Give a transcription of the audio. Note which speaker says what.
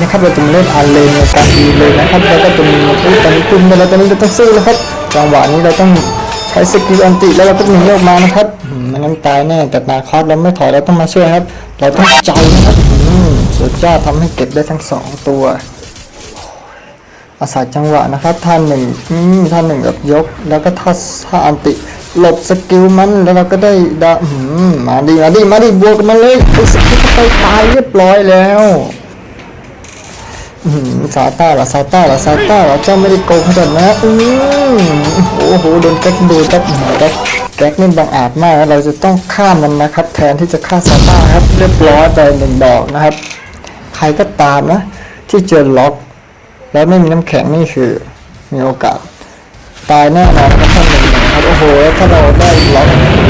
Speaker 1: นะครับเราจะมาเล่นอาร์เลนในการดีเลยนะครับแล้วก็จะมีอุ้ยตอนนี้ตุ้มไปแล้วตอนนี้เราต้องสู้แล้วครับจังหวะนี้เราต้องใช้สกิลอันติแล้วเราก็หนีออกมานะครับมไม่งั้นตายแน่แต่นาคอสเราไม่ถอยเราต้องมาช่วยครับ เราต้องใจนะครับอืมสุดยอดทำให้เก็บได้ทั้งสองตัวอาศัยจังหวะนะครับท่านหนึ่งอืมท่านหนึ่งแบบยก แล้วก็ท่าท่าอันติหลบสกิลมันแล้วเราก็ได้ดาอืมมาดิมาดิมาดิบวกกันมาเลยไอ้สกิลไปตายเรียบร้อยแล้ว ซาต้าเหรอซาต้าเหรอซาต้าเหรอเจ้าไม่ได้โกงขนาดนั้นนะอืมโอ้โหโดนแก๊กดูครับอืมแก๊กแก๊กนี่บังอาจมากเราจะต้องฆ่ามันนะครับ แทนที่จะฆ่าซาต้าครับ เรียบร้อยไปหนึ่งดอกนะครับ ใครก็ตามนะ ที่เจอล็อก แล้วไม่มีน้ำแข็งนี่คือ มีโอกาส ตายแน่นอนครับท่านหนึ่งครับโอ้โหถ้าเราได้ล็อก